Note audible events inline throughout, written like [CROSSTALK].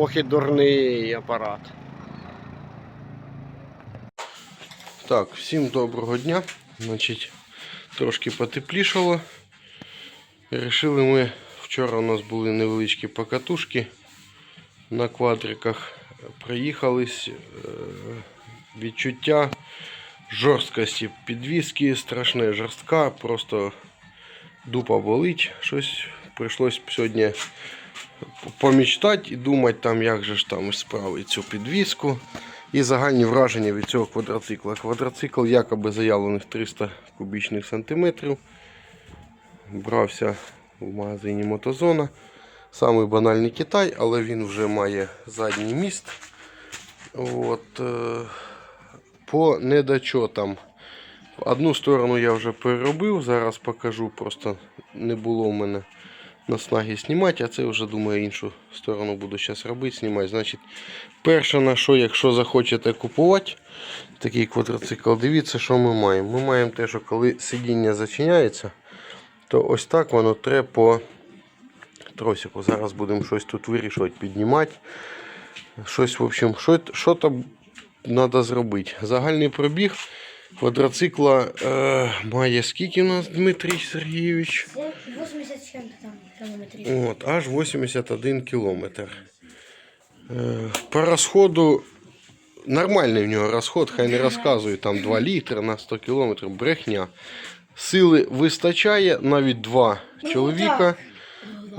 Ох і дурний апарат. Так, всім доброго дня. Значить, трошки потеплішало. Рішили ми, вчора у нас були невеличкі покатушки на квадриках. Проїхались. Е, Відчуття жорсткості підвіски страшне жорстка, просто дупа болить. Щось прийшлось сьогодні помічтати і думати, там, як же ж там справити цю підвіску. І загальні враження від цього квадроцикла. Квадроцикл якоби заявлених 300 кубічних сантиметрів. Брався в магазині Мотозона. Самий банальний Китай, але він вже має задній міст. От, е, по недочотам. Одну сторону я вже переробив, зараз покажу, просто не було в мене наснаги знімати, а це вже думаю іншу сторону буду зараз робити, знімати. Значить, перше на що, якщо захочете купувати такий квадроцикл, дивіться, що ми маємо. Ми маємо те, що коли сидіння зачиняється, то ось так воно треба по тросику. Зараз будемо щось тут вирішувати, піднімати. Щось, в общем, що, що там треба зробити. Загальний пробіг квадроцикла е, має скільки у нас Дмитрій Сергійович? 80 чим-то там кілометрів. От, аж 81 кілометр. Е, По розходу нормальний в нього розход, хай не розказую, там 2 літри на 100 кілометрів, брехня. Сили вистачає, навіть два Ну, чоловіка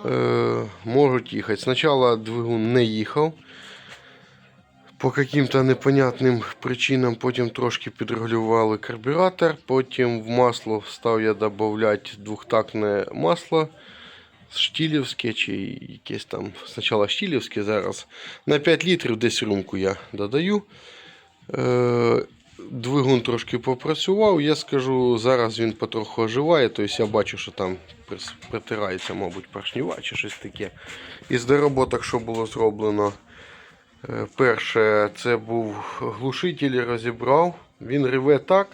е, можуть їхати. Спочатку двигун не їхав. По каким-то непонятним причинам потім трошки підрегулювали карбюратор, потім в масло став я додавати двохтактне масло штілівське чи якесь там спочатку штілівське зараз. На 5 літрів десь рюмку я додаю. Е, Двигун трошки попрацював, я скажу, зараз він потроху оживає, тобто я бачу, що там притирається, мабуть, поршнева чи щось таке. Із дороботок, що було зроблено, Е, Перше, це був глушитель, розібрав. Він реве так,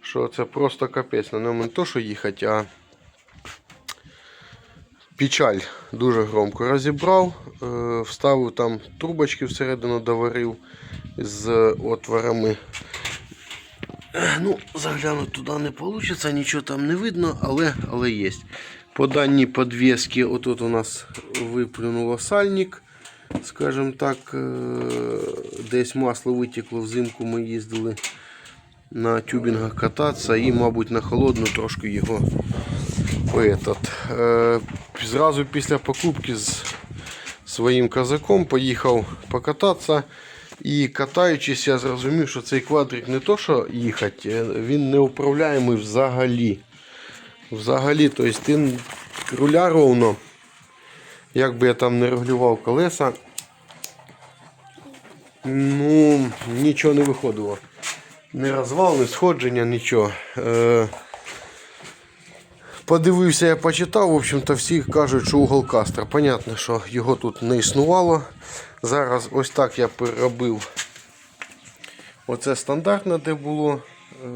що це просто капець. На ньому не то, що їхати, а печаль дуже громко розібрав. Е, Вставив там трубочки всередину доварив з отворами. Ну, заглянути туди не вийде, нічого там не видно, але, але є. По даній подвески, отут у нас виплюнуло сальник скажімо так, е, десь масло витекло взимку, ми їздили на тюбінгах кататися і, мабуть, на холодну трошки його этот. Е, Зразу після покупки з своїм казаком поїхав покататися. І катаючись, я зрозумів, що цей квадрик не то, що їхати, е, він не взагалі. Взагалі, тобто ти руля ровно. Як би я там не регулював колеса, ну, нічого не виходило. Не розвал, не сходження, нічого. Е, подивився, я почитав, в общем-то, всі кажуть, що угол кастра. Понятно, що його тут не існувало. Зараз ось так я переробив. Оце стандартне, де було е,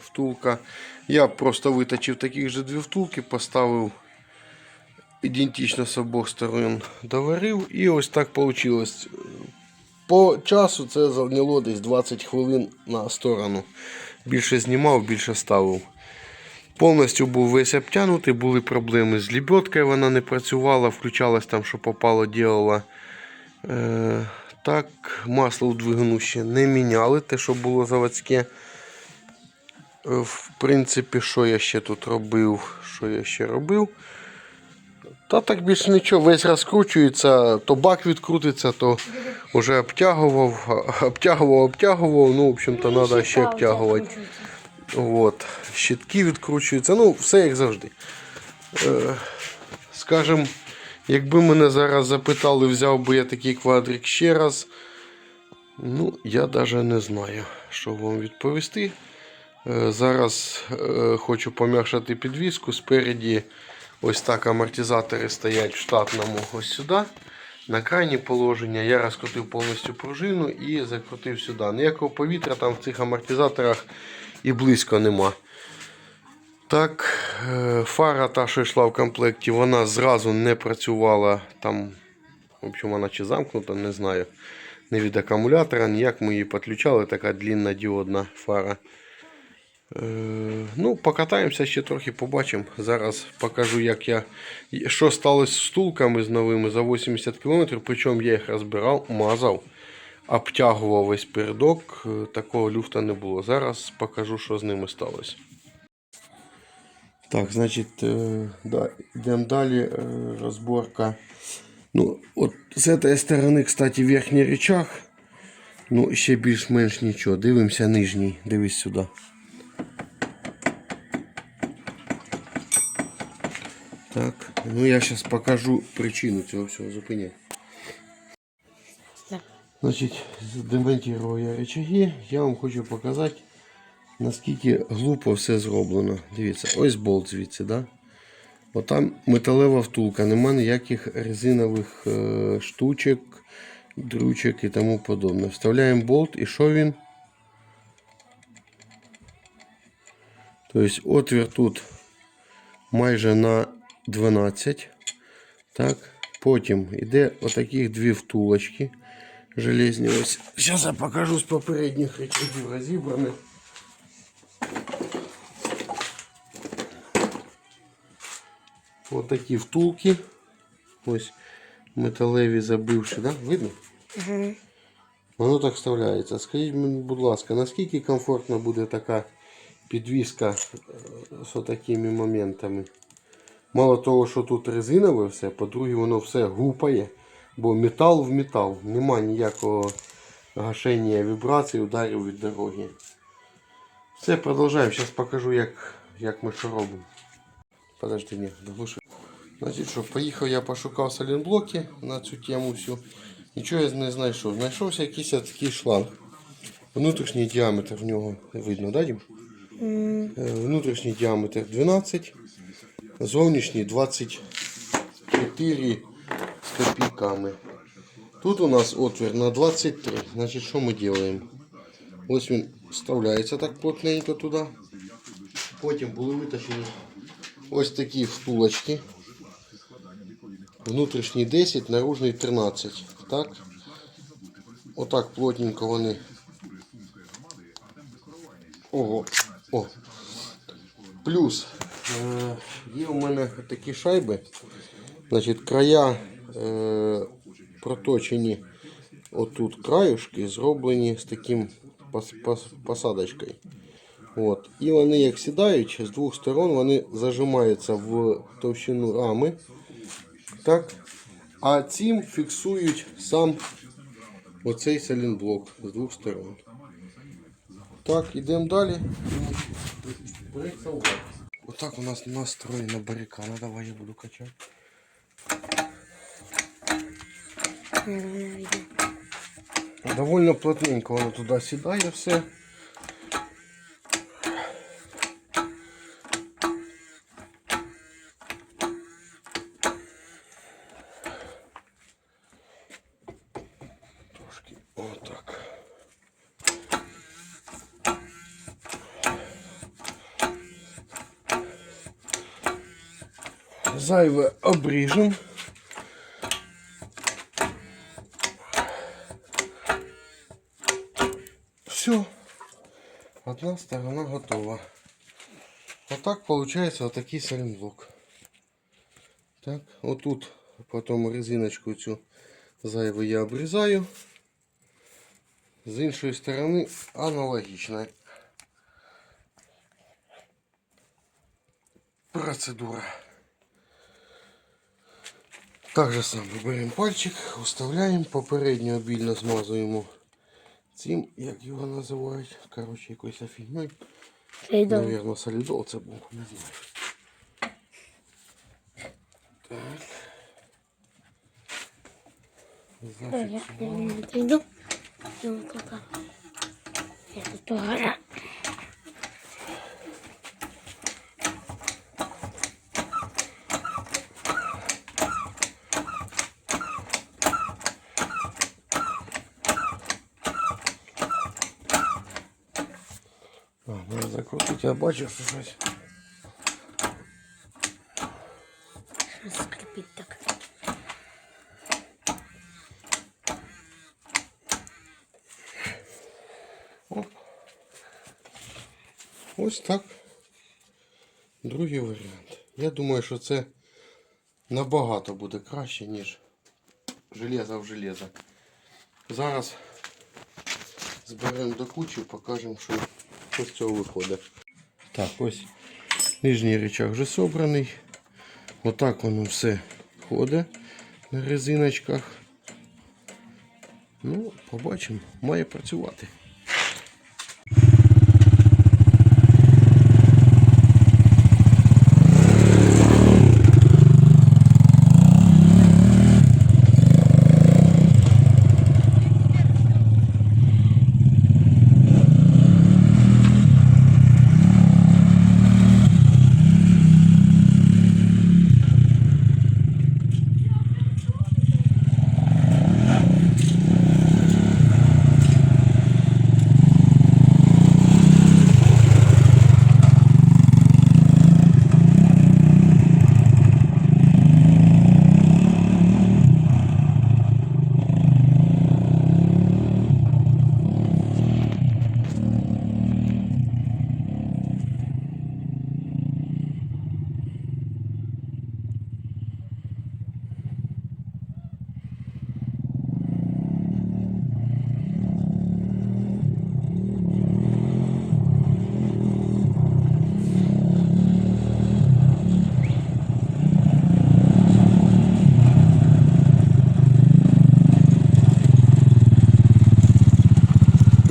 втулка. Я просто виточив таких же дві втулки, поставив ідентично з обох сторон доварив. І ось так вийшло. По часу це зайняло десь 20 хвилин на сторону. Більше знімав, більше ставив. Повністю був весь обтянутий, були проблеми з лебедкою, вона не працювала, включалась там, що попало, ділала. Е, так, масло у двигуну ще не міняли, те, що було заводське. Е, В принципі, що я ще тут робив? Що я ще робив? Та так більше нічого, весь розкручується, то бак відкрутиться, то вже обтягував, [LAUGHS] обтягував, обтягував. Ну, в общем-то, Ну, треба ще обтягувати. От. Щитки відкручуються, ну, все як завжди. Е, скажем, якби мене зараз запитали, взяв би я такий квадрик ще раз. Ну, я навіть не знаю, що вам відповісти. Е, Зараз е, хочу пом'якшати підвіску. Спереді ось так амортизатори стоять в штатному ось сюди. На крайнє положення я розкрутив повністю пружину і закрутив сюди. Ніякого повітря там в цих амортизаторах і близько нема. Так, е, фара та, що йшла в комплекті, вона зразу не працювала там В общем, вона чи замкнута, не знаю. Не від акумулятора, ніяк ми її підключали, така длінна діодна фара. Е, ну, покатаємося ще трохи, побачимо. Зараз покажу, як я. Що сталося з втулками з новими за 80 км, причому я їх розбирав, мазав, обтягував весь передок, е, такого люфта не було. Зараз покажу, що з ними сталося. Так, значить, е, да, йдемо далі. е, Розборка. Ну, от з цієї сторони, кстати, верхній речах. Ну, ще більш-менш нічого. Дивимося нижній. Дивись сюди. Так, ну я зараз покажу причину цього всього зупиняй. Значить, демонтував я речаги. Я вам хочу показати, наскільки глупо все зроблено. Дивіться, ось болт звідси, да? Отам металева втулка, нема ніяких резинових е, штучок, дрючок і тому подобне. Вставляємо болт і що він? Тобто отвір тут майже на 12. Так. Потім йде отаких дві втулочки железні. Ось. Зараз я покажу з попередніх речагів розібраних. Ось такі втулки. Ось металеві забивши, да? Видно? Угу. Воно так вставляється. Скажіть мені, будь ласка, наскільки комфортна буде така підвіска з такими моментами? Мало того, що тут резинове все, по-друге, воно все гупає, бо метал в метал. Нема ніякого гашення вібрацій, ударів від дороги. Все, продовжуємо. Зараз покажу, як, як ми що робимо. Подожди, ні, доглуши. Значить що, поїхав я пошукав салінблоки на цю тему всю. Нічого я не знайшов. Знайшовся якийсь такий шланг. Внутрішній діаметр в нього видно, да, Дім? Е, Внутрішній діаметр 12, зовнішній 24 з копійками. Тут у нас отвір на 23. Значить, що ми робимо? Ось він вставляється так плотненько туди. Потім були витащені ось такі втулочки. Внутрішній 10, наружний 13. Так? Отак плотненько вони. Ого. О. Плюс е, є у мене такі шайби. Значить, края е, проточені отут краюшки, зроблені з таким пос, пос, посадочкою. От. І вони як сідають з двох сторон, вони зажимаються в товщину рами. Так. А цим фіксують сам оцей салінблок з двох сторон. Так, йдемо далі. Отак у нас настроєна барикада. Давай я буду качати. Довольно плотненько воно туди сідає все. Трошки отак. Зайве обріжем. Все. Одна сторона готова. Отак виходить отакий салінблок. Так, отут потім резиночку цю зайву я обрізаю. З іншої сторони аналогічна процедура. Так же само беремо пальчик, вставляємо, попередньо обільно змазуємо цим, як його називають. Коротше, якоюсь фігньою. Наверное, солідол це був, не знаю. Так. Пока. Я тут погора. я бачу, що щось. Щось скрипить так. Ось так. Другий варіант. Я думаю, що це набагато буде краще, ніж железо в железо. Зараз зберемо до кучі, покажемо, що з цього виходить. Так, ось нижній речах вже собраний. Отак воно все ходить на резиночках. Ну, побачимо, має працювати.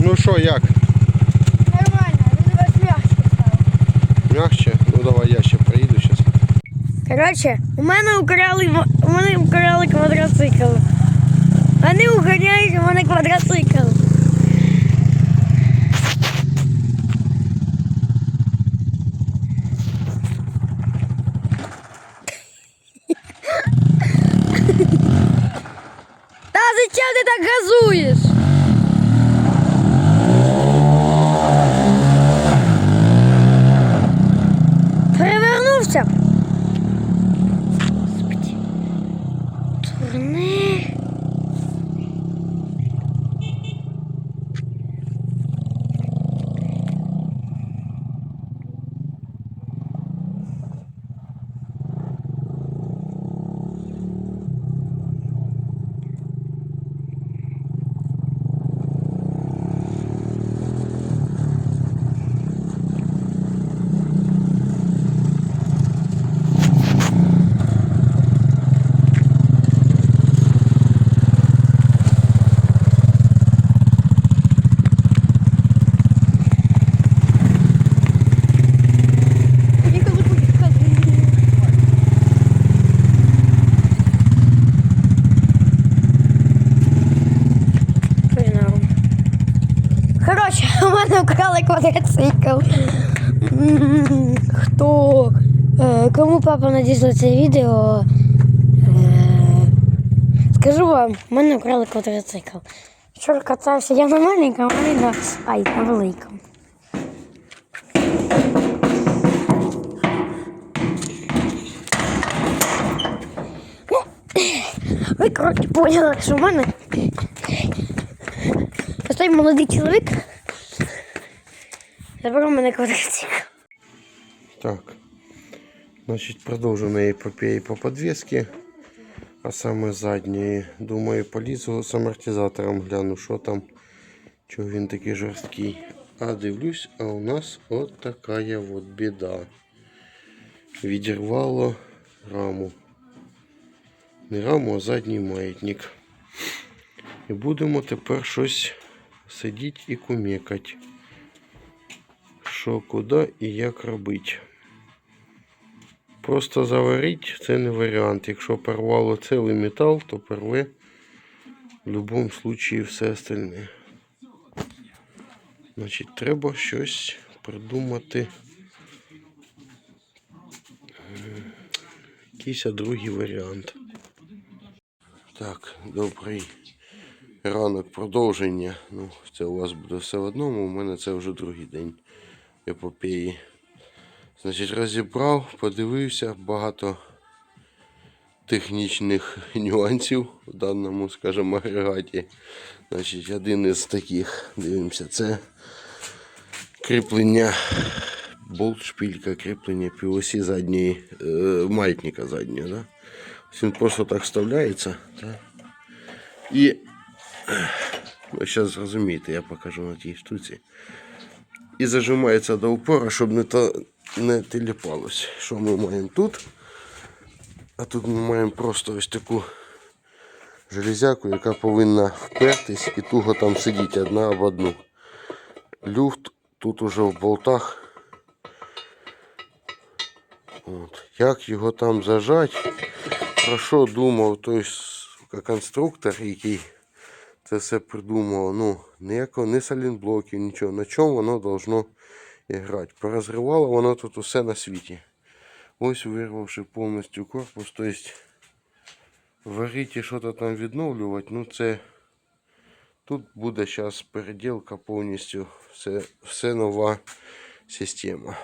Ну що, як? Нормально, він вас м'якше став. Мягче? Ну давай я ще проїду зараз. Коротше, у мене украли, у мене украли квадроцикл. Вони уганяють у мене квадроцикл. [LAUGHS] Та зачем ти так газуєш? Перевернувся. Господи. Турне. Коротше, у мене вкрали Хто? е, Кому папа надіслав це відео? е, Скажу вам, мене вкрали квадроцикл. Вчора катався я на маленькому, а на, ай, на великому. Ну, Ви коротше поняли, що в мене той молодий чоловік забрав мене квадроцикл. Так. Значить, продовжена епопея по подвеске. А саме задньої, думаю, полізу з амортизатором гляну, що там, чого він такий жорсткий. А дивлюсь, а у нас от така от біда. Відірвало раму. Не раму, а задній маятник. І будемо тепер щось сидіти і кумекати. Що, куди і як робити. Просто заварити це не варіант. Якщо порвало цілий метал, то порве в будь-якому випадку все остальне. Значить, треба щось придумати. Якийсь другий варіант. Так, добрий ранок продовження. Ну, це у вас буде все одному. У мене це вже другий день епопеї. Значить, розібрав, подивився, багато технічних [LAUGHS] нюансів в даному, скажімо, агрегаті. Значить, один із таких, дивимося, це кріплення болт, шпилька, кріплення півосі задньої, е, маятника заднього. Да? Він просто так вставляється. Да? І ви зараз зрозумієте, я покажу на тій штуці. І зажимається до упора, щоб не, то, не теліпалось. Що ми маємо тут? А тут ми маємо просто ось таку железяку, яка повинна впертись і туго там сидіти одна об одну. Люфт тут уже в болтах. От. Як його там зажать? Про що думав той конструктор, який це все придумав. Ну, ніякого не салінблоків, нічого. На чому воно должно грати. Порозривало воно тут усе на світі. Ось вирвавши повністю корпус. Тобто варити і щось там відновлювати, ну це тут буде зараз переділка повністю. Все, все нова система.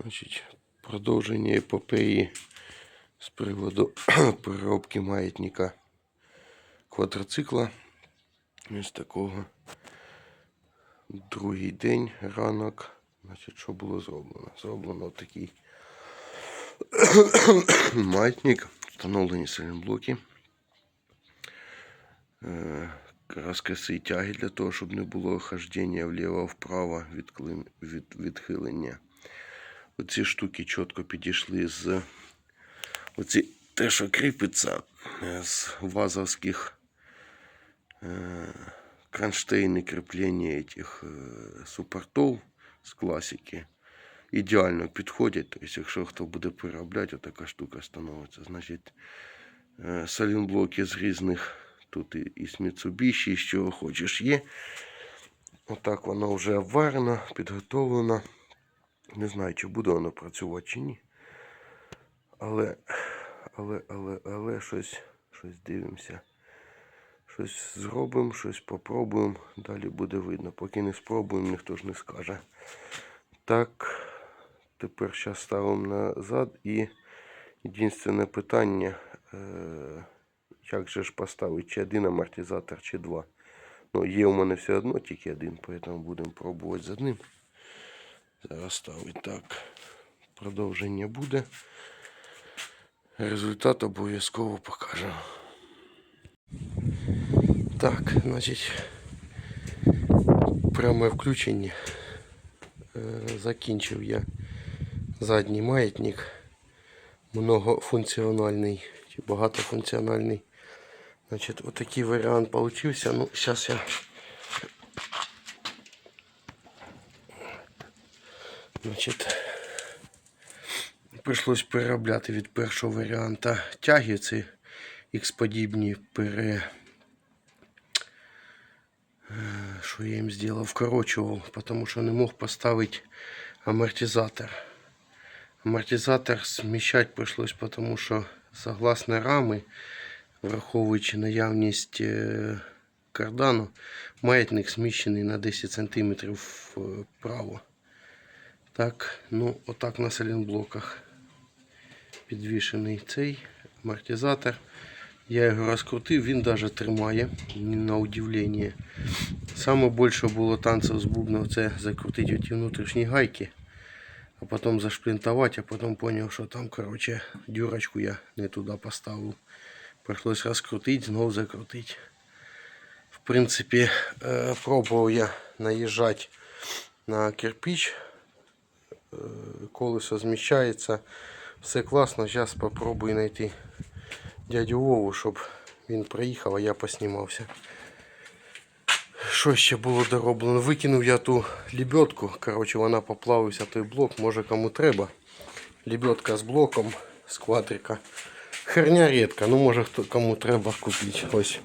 Значить, продовження епопеї з приводу [CLEARS THROAT] переробки маятника квадроцикла. Ось такого. Другий день, ранок. Значить, що було зроблено? Зроблено такий [COUGHS] маятник, встановлені сайлентблоки. Е, тяги для того, щоб не було хождення вліво-вправо, відклин- від, відхилення. Оці штуки чітко підійшли з оці, те, що кріпиться е, з вазовських е, кронштейни кріплення этих е, суппортов з класики. Ідеально підходять. Тобто, якщо хто буде переробляти, така штука становиться. Значить, е, салінблоки з різних тут і, з Mitsubishi, і з чого хочеш є. Отак воно вже обварено, підготовлено. Не знаю, чи буде воно працювати чи ні. Але, але, але, але щось, щось дивимося. Щось зробимо, щось попробуємо. Далі буде видно. Поки не спробуємо, ніхто ж не скаже. Так, тепер зараз ставимо назад і єдине питання, е, як же ж поставити, чи один амортизатор, чи два. Ну, є у мене все одно тільки один, тому будемо пробувати з одним. Зараз ставить так. Продовження буде. Результат обов'язково покажу. Так, значить, пряме включення. Е, Закінчив я задній маятник. Многофункціональний чи багатофункціональний. Значить, отакий варіант получився. Ну, зараз я Значить, прийшлось переробляти від першого варіанта тяги. Це X-подібні пере. Що я їм зробив? Вкорочував, тому що не мог поставити амортизатор. Амортизатор зміщати прийшлось, тому що согласно рами, враховуючи наявність е, кардану, маятник зміщений на 10 см вправо. Так, ну отак на салінблоках підвішений цей амортизатор. Я його розкрутив, він навіть тримає, на удивлення. Саме більше було танців з бубном це закрутити ті внутрішні гайки, а потім зашплінтувати, а потім зрозумів, що там коротше, дюрочку я не туди поставив. Прийшлось розкрутити, знову закрутити. В принципі, е, пробував я наїжджати на кирпич колесо зміщається. Все класно. Зараз спробую знайти дядю Вову, щоб він приїхав, а я поснімався. Що ще було дороблено? Викинув я ту лебедку. Коротше, вона поплавився той блок, може кому треба. Лебедка з блоком з квадрика. Херня рідка, ну може хто кому треба купити. Ось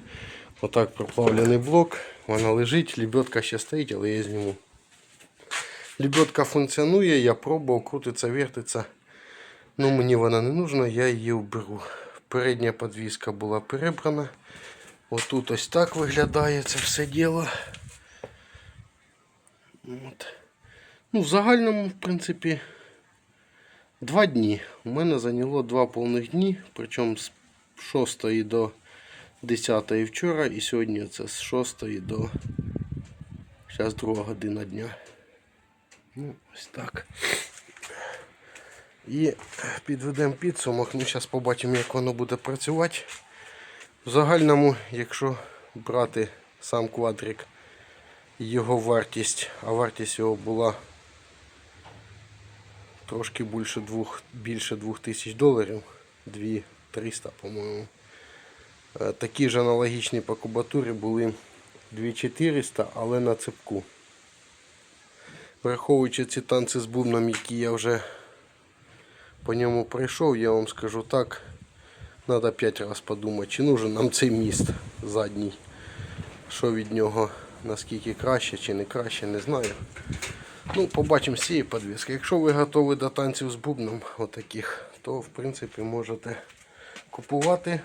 отак проплавлений блок. Вона лежить, лебедка ще стоїть, але я зніму. Лебедка функціонує, я пробував, крутиться, вертиться. Ну, мені вона не нужна, я її вберу. Передня подвіска була перебрана. Отут ось так виглядає це все діло. От. Ну, в загальному, в принципі, два дні. У мене зайняло два повних дні, причому з 6 до 10 вчора, і сьогодні це з 6 до Зараз друга година дня. Ну, ось так. І підведемо підсумок. Ми зараз побачимо, як воно буде працювати. В загальному, якщо брати сам квадрик, його вартість, а вартість його була трошки більше більше 2000 доларів, 2300, по-моєму. Е, Такі ж аналогічні по кубатурі були 2400, але на цепку. Враховуючи ці танці з бубном, які я вже по ньому пройшов, я вам скажу так, треба 5 разів подумати, чи нужен нам цей міст задній. Що від нього, наскільки краще чи не краще, не знаю. Ну, побачимо з цієї підвіски. Якщо ви готові до танців з бубном, отаких, то в принципі можете купувати.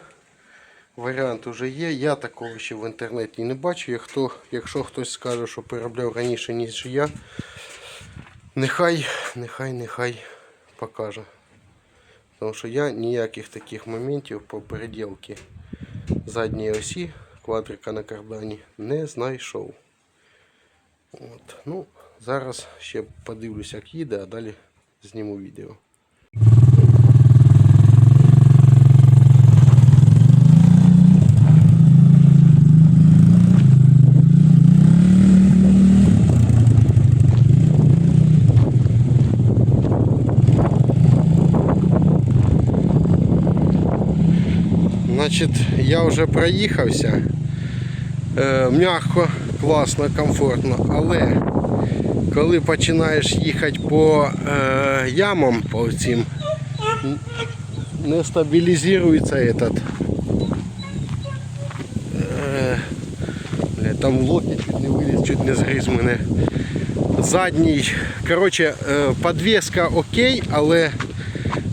Варіант вже є. Я такого ще в інтернеті не бачу. Як хто, якщо хтось скаже, що переробляв раніше, ніж я, нехай, нехай, нехай покаже. Тому що я ніяких таких моментів по переділці задньої осі квадрика на кардані не знайшов. От. Ну, зараз ще подивлюся, як їде, а далі зніму відео. Значить, я вже проїхався. Е, м'яко, класно, комфортно, але коли починаєш їхати по е, ямам по цим, не стабілізується этот. Е, там локоть чуть не виліз, чуть не згриз мене. Задній. Коротше, е, підвіска окей, але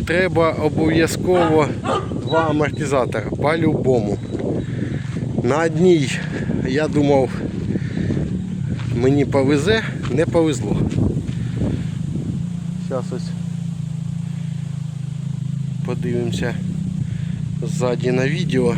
треба обов'язково два амортизатора по-любому. На одній я думав мені повезе, не повезло. Зараз ось подивимося ззаді на відео.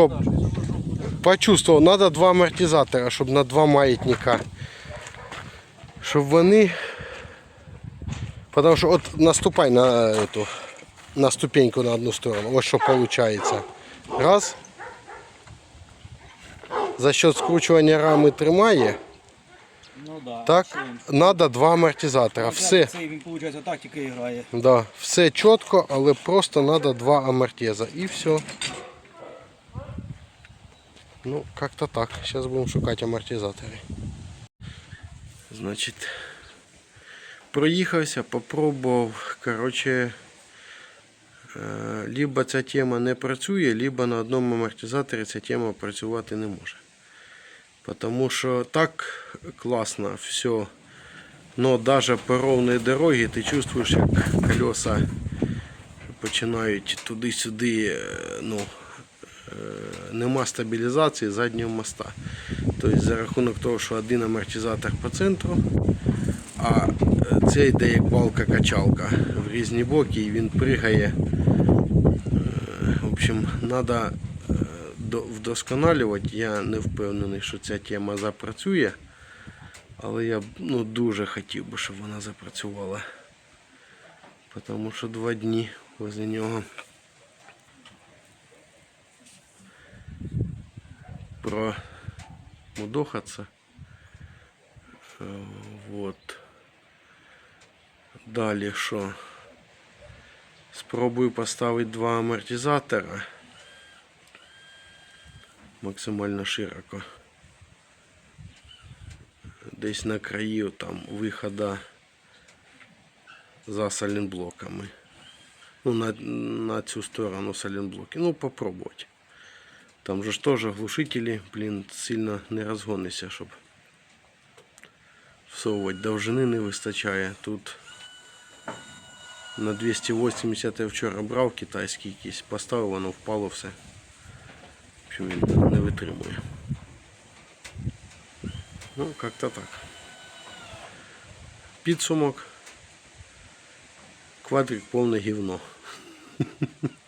Щоб почувствував, треба два амортизатора, щоб на два маятника. Щоб вони. Потому що от наступай на эту, на ступеньку на одну сторону. Ось що виходить. Раз. За счет скручування рами тримає. Ну да. Так, треба два амортизатора. Все. Це він, виходить, так тільки грає. Да, все чітко, але просто треба два амортеза і все. Ну, как-то так. Сейчас будем шукати амортизатори. Значить, проїхався, попробував. Короче, е, либо ця тема не працює, либо на одному амортизаторі ця тема працювати не може. Потому що так класно все. Но даже по ровной дороге ти чувствуєш, як колеса починають туди-сюди, е, ну, нема стабілізації заднього моста. Тобто за рахунок того, що один амортизатор по центру, а е, це йде як балка-качалка в різні боки і він пригає. Е, В общем, треба вдосконалювати. Я не впевнений, що ця тема запрацює. Але я ну, дуже хотів би, щоб вона запрацювала. Тому що два дні возле нього промудохатися. Е, Вот. Далі що? Спробую поставити два амортизатора максимально широко. десь на краї там виходу за салінблоками. Ну, на, на цю сторону салінблоки. Ну, попробувати. Там же ж теж глушителі, блін, сильно не розгонися, щоб всовувати. Довжини не вистачає. Тут на 280 я вчора брав китайський якийсь, поставив, воно впало все. В общем, він не витримує. Ну, как-то так. Підсумок. Квадрик повне гівно. [LAUGHS]